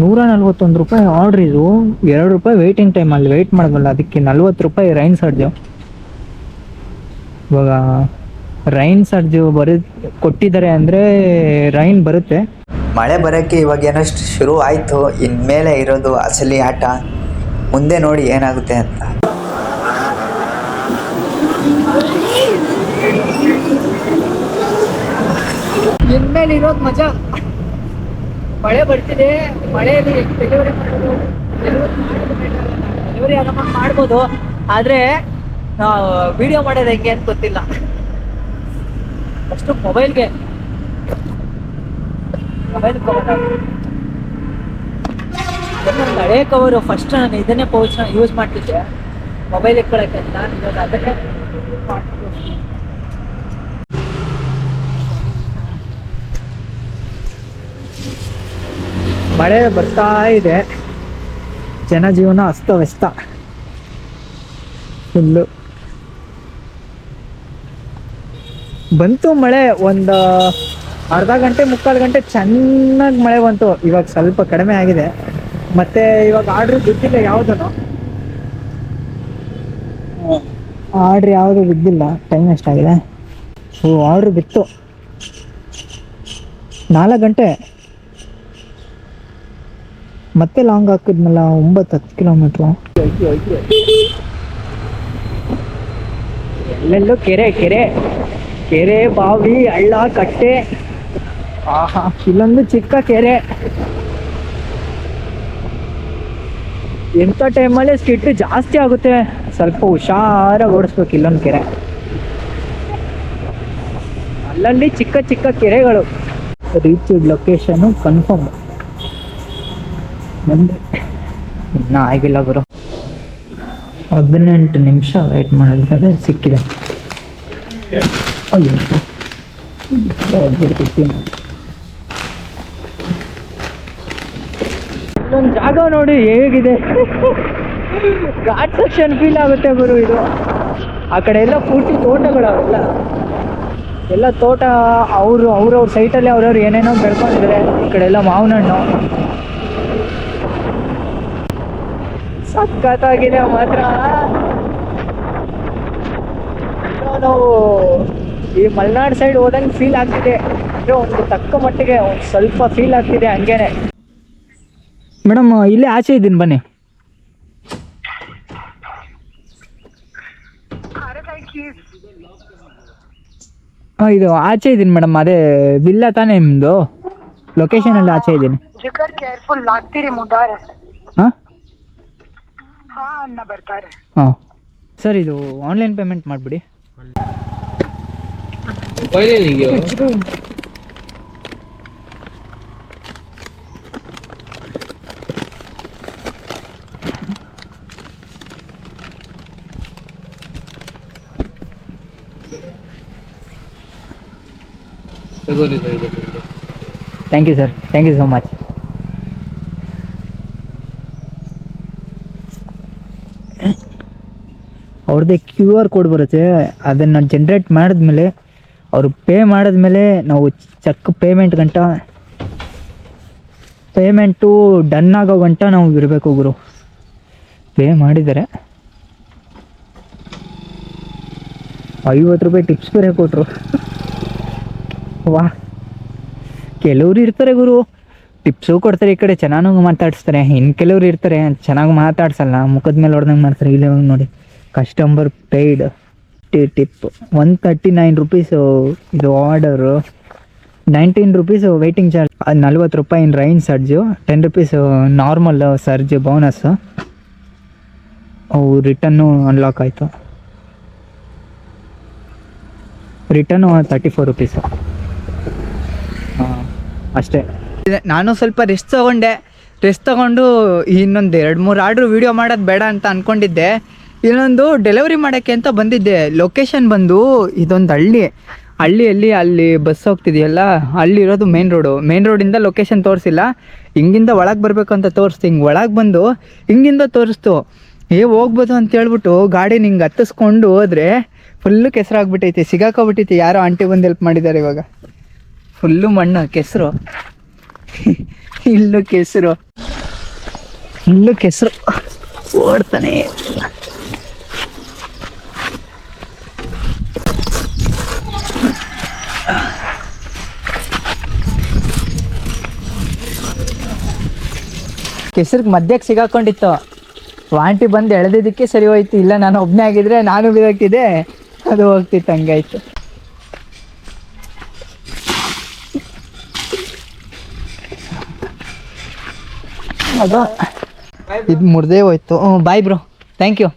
ನೂರ ನಲ್ವತ್ತೊಂದು ರೂಪಾಯಿ ಆರ್ಡ್ರ್ ಇದು. ಎರಡು ರೂಪಾಯಿ ವೆಯ್ಟಿಂಗ್ ಟೈಮ್ ಅಲ್ಲಿ ವೆಯ್ಟ್ ಮಾಡಬಲ್ಲ ಅದಕ್ಕೆ ನಲ್ವತ್ತು ರೂಪಾಯಿ ರೈನ್ ಸರ್ಜು ಇವಾಗ ರೈನ್ ಸರ್ಜು ಬರ, ಕೊಟ್ಟಿದ್ದಾರೆ ಅಂದರೆ ರೈನ್ ಬರುತ್ತೆ. ಮಳೆ ಬರೋಕ್ಕೆ ಇವಾಗ ಏನಷ್ಟು ಶುರು ಆಯಿತು, ಇನ್ಮೇಲೆ ಇರೋದು ಅಸಲಿ ಆಟ. ಮುಂದೆ ನೋಡಿ ಏನಾಗುತ್ತೆ ಅಂತ. ಇನ್ಮೇಲೆ ಇರೋದು ಮಜಾ. ಮಳೆ ಬರ್ತಿದೆ, ಮಳೆಯಲ್ಲಿ ಡೆಲಿವರಿ ಮಾಡೋದು ಮಾಡ್ಬೋದು. ಆದರೆ ವಿಡಿಯೋ ಮಾಡೋದು ಹೆಂಗೆ ಅಂತ ಗೊತ್ತಿಲ್ಲ. ಅಷ್ಟು ಮೊಬೈಲ್ಗೆ ಮೊಬೈಲ್ ಹಳೆ ಕವರು ಫಸ್ಟ್ ನಾನು ಇದನ್ನೇ ಪೌಚ್ನ ಯೂಸ್ ಮಾಡ್ತಿದ್ದೆ. ಮೊಬೈಲ್ ಇಟ್ಕೊಳಕ್ಕೆ ನಾನು ಅದನ್ನೇ ಮಾಡ್ತಿದ್ದೆ. ಮಳೆ ಬರ್ತಾ ಇದೆ. ಜನಜೀವನ ಅಸ್ತವ್ಯಸ್ತ. ಫುಲ್ಲು. ಬಂತು ಮಳೆ ಒಂದು ಅರ್ಧ ಗಂಟೆ, ಮುಕ್ಕಾಲು ಗಂಟೆ ಚೆನ್ನಾಗಿ ಮಳೆ ಬಂತು. ಇವಾಗ ಸ್ವಲ್ಪ ಕಡಿಮೆ ಆಗಿದೆ. ಮತ್ತೆ ಇವಾಗ ಆರ್ಡ್ರ್ ಬಿದ್ದಿಲ್ಲ ಯಾವುದೂ ಆರ್ಡ್ರ್ ಯಾವುದು ಬಿದ್ದಿಲ್ಲ. ಟೈಮ್ ಎಷ್ಟಾಗಿದೆ? ಓ ಆರ್ಡ್ರ್ ಬಿತ್ತು. ನಾಲ್ಕು ಗಂಟೆ. ಮತ್ತೆ ಲಾಂಗ್ ಹಾಕಿದ್ನಲ್ಲ ಒಂಬತ್ತು ಹತ್ತು ಕಿಲೋಮೀಟ್ರು ಎಲ್ಲೆಲ್ಲೂ ಕೆರೆ ಕೆರೆ. ಕೆರೆ ಬಾವಿ ಹಳ್ಳ ಕಟ್ಟೆ. ಆಹಾ ಇಲ್ಲೊಂದು ಚಿಕ್ಕ ಕೆರೆ. ಎಂಥ ಟೈಮಲ್ಲಿ ಸ್ಕಿಟ್ ಜಾಸ್ತಿ ಆಗುತ್ತೆ. ಸ್ವಲ್ಪ ಹುಷಾರಾಗಿ ಓಡಿಸ್ಬೇಕು ಇಲ್ಲೊಂದು ಕೆರೆ. ಅಲ್ಲಲ್ಲಿ ಚಿಕ್ಕ ಚಿಕ್ಕ ಕೆರೆಗಳು. ರೀಚ್ ಲೊಕೇಶನ್ ಕನ್ಫರ್ಮ್ ಬಂದೆ ಇನ್ನೂ ಆಗಿಲ್ಲ ಗುರು. ಹದಿನೆಂಟು ನಿಮಿಷ ವೆಯ್ಟ್ ಮಾಡಿದ್ರೆ ಸಿಕ್ಕಿದೆ. ಇಲ್ಲೊಂದು ಜಾಗ ನೋಡಿ ಹೇಗಿದೆ. ಘಾಟ್ ಸೆಕ್ಷನ್ ಫೀಲ್ ಆಗುತ್ತೆ ಗುರು ಇದು. ಆ ಕಡೆ ಎಲ್ಲ ಪೂರ್ತಿ ತೋಟಗಳವೆಲ್ಲ. ಎಲ್ಲ ತೋಟ, ಅವರು, ಅವ್ರವ್ರ ಸೈಟಲ್ಲಿ ಅವ್ರವ್ರು ಏನೇನೋ ಬೆಳ್ಕೊಂಡಿದ್ದಾರೆ. ಈ ಕಡೆ ಎಲ್ಲ ಮಾವಿನ ಹಣ್ಣು ಸಖತ್ತಾಗಿದೆ ಮಾತ್ರ. ನಾವು ಈ ಮಲೆನಾಡು ಸೈಡ್ ಹೋದಂಗೆ ಫೀಲ್ ಆಗ್ತಿದೆ. ಅಂದರೆ ಒಂದು ತಕ್ಕ ಮಟ್ಟಿಗೆ ಒಂದು ಸ್ವಲ್ಪ ಫೀಲ್ ಆಗ್ತಿದೆ ಹಂಗೇನೆ. ಮೇಡಮ್ ಇಲ್ಲೇ ಆಚೆ ಇದ್ದೀನಿ ಬನ್ನಿ. ಹಾಂ ಇದು ಆಚೆ ಇದ್ದೀನಿ ಮೇಡಮ್ ಅದೇ ವಿಲ್ಲ ತಾನೇ ನಿಮ್ಮದು ಲೊಕೇಶನಲ್ಲಿ ಆಚೆ ಇದ್ದೀನಿ. ಹಾಂ ಹಾ ಅನ್ನ ಬರ್ತಾರೆ. ಹಾಂ. ಸರ್ ಇದು ಆನ್ಲೈನ್ ಪೇಮೆಂಟ್ ಮಾಡಿಬಿಡಿ. Thank you sir thank you so much ಅವ್ರದ್ದೇ ಕ್ಯೂ ಆರ್ ಕೋಡ್ ಬರುತ್ತೆ, ಅದನ್ನು ಜನ್ರೇಟ್ ಮಾಡಿದ್ಮೇಲೆ, ಅವರು ಪೇ ಮಾಡಿದ್ಮೇಲೆ ನಾವು ಚೆಕ್ ಪೇಮೆಂಟ್ ಗಂಟ ಪೇಮೆಂಟು ಡನ್ ಆಗೋ ಗಂಟ ನಾವು ಇರಬೇಕು ಗುರು. ಪೇ ಮಾಡಿದ್ದಾರೆ ಐವತ್ತು ರೂಪಾಯಿ ಟಿಪ್ಸ್ ಬೇರೆ ಕೊಟ್ಟರು ವಾ, ಕೆಲವ್ರು ಇರ್ತಾರೆ ಗುರು. ಟಿಪ್ಸು ಕೊಡ್ತಾರೆ ಈ ಕಡೆ, ಚೆನ್ನಾಗಿ ಮಾತಾಡಿಸ್ತಾರೆ. ಇನ್ನು ಕೆಲವ್ರು ಇರ್ತಾರೆ, ಚೆನ್ನಾಗಿ ಮಾತಾಡ್ಸಲ್ಲ, ಮುಖದ ಮೇಲೆ ಹೊಡೆದಂಗೆ ಮಾಡ್ತಾರೆ, ಇಲ್ಲಿ ನೋಡಿ. Customer paid tip one thirty nine rupees ಇದು order nineteen rupees waiting charge ಅದು ನಲ್ವತ್ತು ರೂಪಾಯಿ in rain surge ten rupees normal surge bonus ಅವು ರಿಟರ್ನು ಅನ್ಲಾಕ್ ಆಯಿತು. ರಿಟರ್ನು ತರ್ಟಿ ಫೋರ್ ರುಪೀಸು ಅಷ್ಟೇ. ನಾನು ಸ್ವಲ್ಪ ರೆಸ್ಟ್ ತಗೊಂಡೆ. ರೆಸ್ಟ್ ತಗೊಂಡು ಇನ್ನೊಂದು ಎರಡು ಮೂರು ಆರ್ಡ್ರು ವೀಡಿಯೋ ಮಾಡೋದು ಬೇಡ ಅಂತ ಅಂದ್ಕೊಂಡಿದ್ದೆ ಇನ್ನೊಂದು ಡೆಲಿವರಿ ಮಾಡೋಕ್ಕೆ ಅಂತ ಬಂದಿದ್ದೆ. ಲೊಕೇಶನ್ ಬಂದು ಇದೊಂದು ಹಳ್ಳಿ. ಹಳ್ಳಿಯಲ್ಲಿ ಅಲ್ಲಿ ಬಸ್ ಹೋಗ್ತಿದೆಯಲ್ಲ, ಅಲ್ಲಿ ಇರೋದು ಮೇನ್ ರೋಡು ಮೇನ್ ರೋಡಿಂದ ಲೊಕೇಶನ್ ತೋರಿಸಿಲ್ಲ. ಹಿಂಗಿಂದ ಒಳಗೆ ಬರಬೇಕು ಅಂತ ತೋರಿಸ್ತು ಹಿಂಗೆ ಒಳಗೆ ಬಂದು ಹಿಂಗಿಂದ ತೋರಿಸ್ತು. ಏ, ಹೋಗ್ಬೋದು ಅಂತ ಹೇಳ್ಬಿಟ್ಟು ಗಾಡಿ ನಿಂಗೆ ಹತ್ತಿಸ್ಕೊಂಡು ಹೋದ್ರೆ ಫುಲ್ಲು ಕೆಸರಾಗ್ಬಿಟ್ಟೈತಿ. ಸಿಗಾಕೋಬಿಟ್ಟೈತಿ. ಯಾರೋ ಆಂಟಿ ಬಂದು ಹೆಲ್ಪ್ ಮಾಡಿದ್ದಾರೆ ಇವಾಗ. ಫುಲ್ಲು ಮಣ್ಣು, ಕೆಸರು. ಇಲ್ಲು ಕೆಸರು. ಫುಲ್ಲು ಕೆಸರು. ಓಡ್ತಾನೆ. ಕೆಸರಿಗೆ ಮಧ್ಯಕ್ಕೆ ಸಿಗಾಕೊಂಡಿತ್ತು. ವಾಂಟಿ ಬಂದು ಎಳೆದಿದ್ದಕ್ಕೆ ಸರಿ ಹೋಯ್ತು. ಇಲ್ಲ, ನಾನು ಒಬ್ಬನೇ ಆಗಿದ್ರೆ ನಾನು ಬಿದಕ್ಕಿದೆ ಅದು ಹೋಗ್ತಿತ್ತು, ಹಂಗಾಯ್ತು. ಅದು. ಇದು ಮುರ್ದೇ ಹೋಯ್ತು. ಹ್ಞೂ ಬಾಯ್ ಬ್ರೋ ಥ್ಯಾಂಕ್ ಯು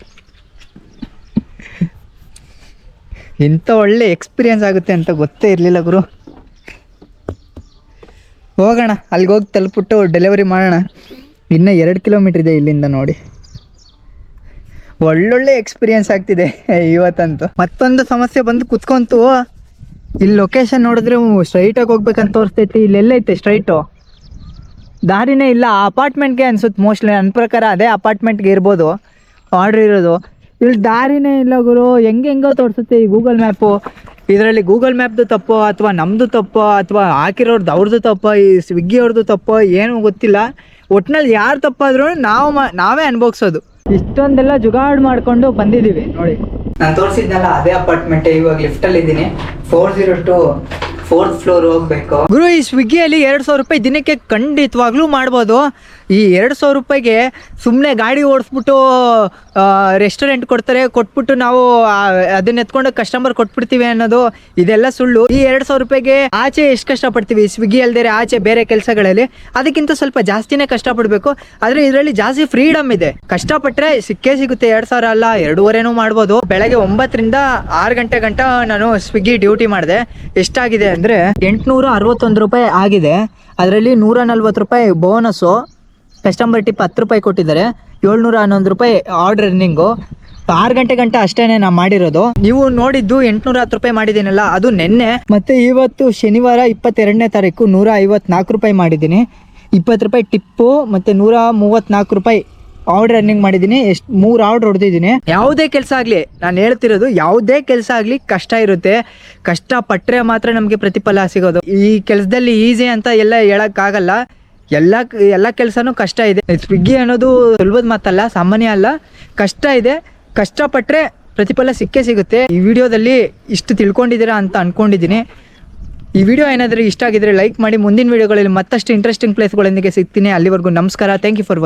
ಇಂಥ ಒಳ್ಳೆ ಎಕ್ಸ್ಪೀರಿಯನ್ಸ್ ಆಗುತ್ತೆ ಅಂತ ಗೊತ್ತೇ ಇರಲಿಲ್ಲ ಗುರು. ಹೋಗೋಣ ಅಲ್ಲಿಗೆ ಹೋಗಿ ತಲುಪಿಟ್ಟು ಡೆಲಿವರಿ ಮಾಡೋಣ. ಇನ್ನೂ ಎರಡು ಕಿಲೋಮೀಟ್ರ್ ಇದೆ ಇಲ್ಲಿಂದ ನೋಡಿ. ಒಳ್ಳೊಳ್ಳೆ ಎಕ್ಸ್ಪೀರಿಯನ್ಸ್ ಆಗ್ತಿದೆ ಇವತ್ತಂತೂ. ಮತ್ತೊಂದು ಸಮಸ್ಯೆ ಬಂದು ಕುತ್ಕೊಂತು, ಇಲ್ಲಿ ಲೊಕೇಶನ್ ನೋಡಿದ್ರೆ ಸ್ಟ್ರೈಟಾಗಿ ಹೋಗ್ಬೇಕಂತ ತೋರಿಸ್ತೈತಿ. ಇಲ್ಲೆಲ್ಲೈತೆ ಸ್ಟ್ರೈಟು ದಾರಿನೇ ಇಲ್ಲ. ಅಪಾರ್ಟ್ಮೆಂಟ್ಗೆ ಅನ್ಸುತ್ತೆ ಮೋಸ್ಟ್ಲಿ ನನ್ನ ಪ್ರಕಾರ ಅದೇ ಅಪಾರ್ಟ್ಮೆಂಟ್ಗೆ ಇರ್ಬೋದು. ಆರ್ಡ್ರ್ ಇರೋದು. ಇಲ್ಲಿ ದಾರಿನೇ ಇಲ್ಲ ಗುರು. ಹೆಂಗೆ ಹೆಂಗೋ ತೋರಿಸುತ್ತೆ ಈ ಗೂಗಲ್ ಮ್ಯಾಪು ಇದರಲ್ಲಿ ಗೂಗಲ್ ಮ್ಯಾಪ್ದು ತಪ್ಪೋ ಅಥವಾ ನಮ್ಮದು ತಪ್ಪೋ ಅಥವಾ ಹಾಕಿರೋರ್ದು ಅವ್ರದ್ದು ತಪ್ಪೋ, ಈ ಸ್ವಿಗ್ಗಿ ಅವ್ರದ್ದು ತಪ್ಪೋ ಏನೂ ಗೊತ್ತಿಲ್ಲ. ಒಟ್ನಲ್ಲಿ ಯಾರು ತಪ್ಪಾದ್ರೂ ನಾವು ಮಾ ನಾವೇ ಅನ್ಭೋಗ್ಸೋದು ಇಷ್ಟೊಂದೆಲ್ಲ ಜುಗಾಡ್ ಮಾಡ್ಕೊಂಡು ಬಂದಿದ್ದೀವಿ ನೋಡಿ. ನಾನು ತೋರಿಸಿದ್ನಲ್ಲ ಅದೇ ಅಪಾರ್ಟ್ಮೆಂಟ್ ಇವಾಗ ಲಿಫ್ಟಲ್ಲಿ ಇದ್ದೀನಿ. Four zero two fourth floor ಹೋಗ್ಬೇಕು. ಗುರು ಈ ಸ್ವಿಗ್ಗಿಯಲ್ಲಿ ಎರಡು ಸಾವಿರ ರೂಪಾಯಿ ದಿನಕ್ಕೆ ಖಂಡಿತವಾಗ್ಲೂ ಮಾಡ್ಬೋದು. ಈ ಎರಡು ಸಾವಿರ ರೂಪಾಯಿಗೆ ಸುಮ್ಮನೆ ಗಾಡಿ ಓಡಿಸ್ಬಿಟ್ಟು ರೆಸ್ಟೋರೆಂಟ್ ಕೊಡ್ತಾರೆ, ಕೊಟ್ಬಿಟ್ಟು ನಾವು ಅದನ್ನ ಎತ್ಕೊಂಡು ಕಸ್ಟಮರ್ ಕೊಟ್ಬಿಡ್ತೀವಿ ಅನ್ನೋದು ಇದೆಲ್ಲ ಸುಳ್ಳು. ಈ ಎರಡು ಸಾವಿರ ರೂಪಾಯಿಗೆ ಆಚೆ ಎಷ್ಟು ಕಷ್ಟಪಡ್ತೀವಿ? ಸ್ವಿಗ್ಗಿ ಅಲ್ದೇ ಆಚೆ ಬೇರೆ ಕೆಲಸಗಳಲ್ಲಿ. ಅದಕ್ಕಿಂತ ಸ್ವಲ್ಪ ಜಾಸ್ತಿನೇ ಕಷ್ಟಪಡಬೇಕು. ಆದರೆ ಇದರಲ್ಲಿ ಜಾಸ್ತಿ ಫ್ರೀಡಮ್ ಇದೆ. ಕಷ್ಟಪಟ್ಟರೆ ಸಿಕ್ಕೇ ಸಿಗುತ್ತೆ. ಎರಡು ಸಾವಿರ ಅಲ್ಲ, ಎರಡೂವರೆನೂ ಮಾಡ್ಬೋದು. ಬೆಳಗ್ಗೆ ಒಂಬತ್ತರಿಂದ ಆರು ಗಂಟೆ ಗಂಟ ನಾನು ಸ್ವಿಗ್ಗಿ ಡ್ಯೂಟಿ ಮಾಡಿದೆ. ಎಷ್ಟಾಗಿದೆ ಅಂದರೆ ಎಂಟುನೂರ ಅರವತ್ತೊಂದು ರೂಪಾಯಿ ಆಗಿದೆ. ಅದರಲ್ಲಿ ನೂರ ನಲ್ವತ್ತು ರೂಪಾಯಿ ಬೋನಸ್ಸು ಕಸ್ಟಮರ್ ಟಿಪ್ ಹತ್ತು ರೂಪಾಯಿ ಕೊಟ್ಟಿದ್ದಾರೆ. ಏಳ್ನೂರ ಹನ್ನೊಂದು ರೂಪಾಯಿ ಆರ್ಡರ್ ರನ್ನಿಂಗು ಆರು ಗಂಟೆ ಗಂಟೆ ಅಷ್ಟೇನೆ ನಾ ಮಾಡಿರೋದು. ನೀವು ನೋಡಿದ್ದು ಎಂಟ್ನೂರ ಹತ್ತು ರೂಪಾಯಿ ಮಾಡಿದ್ದೀನಲ್ಲ, ಅದು ನೆನ್ನೆ. ಮತ್ತೆ ಇವತ್ತು ಶನಿವಾರ ಇಪ್ಪತ್ತೆರಡನೇ ತಾರೀಕು ನೂರ ಐವತ್ನಾಲ್ಕು ರೂಪಾಯಿ ಮಾಡಿದ್ದೀನಿ. ಇಪ್ಪತ್ತು ರೂಪಾಯಿ ಟಿಪ್ಪು, ಮತ್ತೆ ನೂರ ಮೂವತ್ನಾಲ್ಕು ರೂಪಾಯಿ ಆರ್ಡರ್ ರನ್ನಿಂಗ್ ಮಾಡಿದ್ದೀನಿ. ಎಷ್ಟು, ಮೂರು ಆರ್ಡರ್ ಹೊಡೆದಿದ್ದೀನಿ. ಯಾವುದೇ ಕೆಲಸ ಆಗಲಿ, ನಾನು ಹೇಳ್ತಿರೋದು ಯಾವುದೇ ಕೆಲಸ ಆಗಲಿ ಕಷ್ಟ ಇರುತ್ತೆ. ಕಷ್ಟ ಪಟ್ಟರೆ ಮಾತ್ರ ನಮಗೆ ಪ್ರತಿಫಲ ಸಿಗೋದು. ಈ ಕೆಲಸದಲ್ಲಿ ಈಸಿ ಅಂತ ಎಲ್ಲ ಹೇಳೋಕ್ಕಾಗಲ್ಲ. ಎಲ್ಲ ಎಲ್ಲ ಕೆಲಸನೂ ಕಷ್ಟ ಇದೆ. ಸ್ವಿಗ್ಗಿ ಅನ್ನೋದು ಸುಲಭದ ಮಾತಲ್ಲ, ಸಾಮಾನ್ಯ ಅಲ್ಲ. ಕಷ್ಟ ಇದೆ. ಕಷ್ಟಪಟ್ಟರೆ ಪ್ರತಿಫಲ ಸಿಕ್ಕೇ ಸಿಗುತ್ತೆ. ಈ ವಿಡಿಯೋದಲ್ಲಿ ಇಷ್ಟು ತಿಳ್ಕೊಂಡಿದ್ದೀರಾ ಅಂತ ಅಂದ್ಕೊಂಡಿದ್ದೀನಿ ಈ ವಿಡಿಯೋ ಏನಾದರೂ ಇಷ್ಟ ಆಗಿದ್ರೆ ಲೈಕ್ ಮಾಡಿ. ಮುಂದಿನ ವಿಡಿಯೋಗಳಲ್ಲಿ ಮತ್ತಷ್ಟು ಇಂಟ್ರೆಸ್ಟಿಂಗ್ ಪ್ಲೇಸ್ಗಳೊಂದಿಗೆ ಸಿಗ್ತೀನಿ. ಅಲ್ಲಿವರೆಗೂ ನಮಸ್ಕಾರ. Thank you for watching